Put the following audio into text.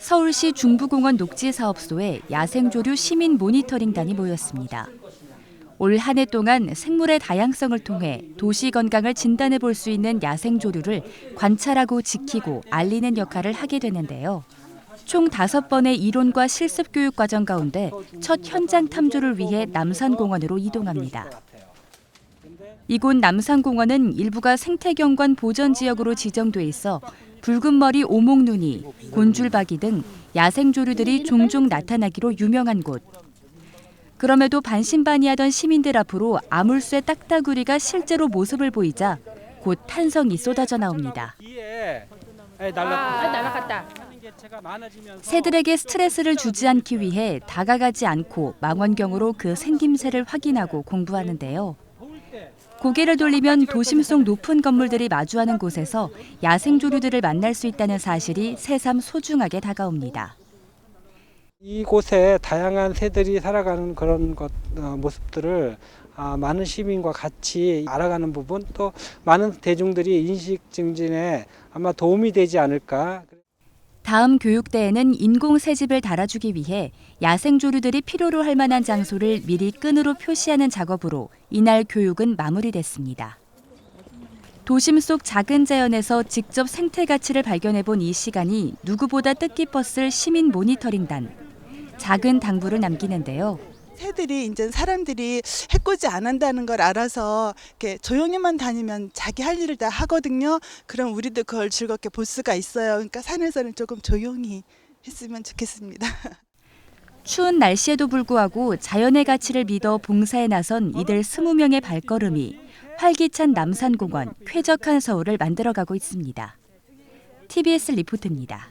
서울시 중부공원 녹지사업소에 야생조류 시민 모니터링단이 모였습니다. 올 한 해 동안 생물의 다양성을 통해 도시 건강을 진단해 볼 수 있는 야생조류를 관찰하고 지키고 알리는 역할을 하게 되는데요. 총 다섯 번의 이론과 실습 교육 과정 가운데 첫 현장 탐조를 위해 남산공원으로 이동합니다. 이곳 남산공원은 일부가 생태경관 보전 지역으로 지정돼 있어 붉은 머리 오목눈이, 곤줄박이 등 야생조류들이 종종 나타나기로 유명한 곳. 그럼에도 반신반의하던 시민들 앞으로 아물쇠 딱따구리가 실제로 모습을 보이자 곧 탄성이 쏟아져 나옵니다. 새들에게 스트레스를 주지 않기 위해 다가가지 않고 망원경으로 그 생김새를 확인하고 공부하는데요. 고개를 돌리면 도심 속 높은 건물들이 마주하는 곳에서 야생조류들을 만날 수 있다는 사실이 새삼 소중하게 다가옵니다. 이곳에 다양한 새들이 살아가는 그런 것 어, 모습들을 아, 많은 시민과 같이 알아가는 부분 또 많은 대중들이 인식 증진에 아마 도움이 되지 않을까. 다음 교육대에는 인공 새집을 달아주기 위해 야생조류들이 필요로 할 만한 장소를 미리 끈으로 표시하는 작업으로 이날 교육은 마무리됐습니다. 도심 속 작은 자연에서 직접 생태 가치를 발견해 본 이 시간이 누구보다 뜻깊었을 시민 모니터링단. 작은 당부를 남기는데요. 새들이 이제 사람들이 해코지 안 한다는 걸 알아서 이렇게 조용히만 다니면 자기 할 일을 다 하거든요. 그럼 우리도 그걸 즐겁게 볼 수가 있어요. 그러니까 산에서는 조금 조용히 했으면 좋겠습니다. 추운 날씨에도 불구하고 자연의 가치를 믿어 봉사에 나선 이들 20명의 발걸음이 활기찬 남산공원, 쾌적한 서울을 만들어가고 있습니다. TBS 리포트입니다.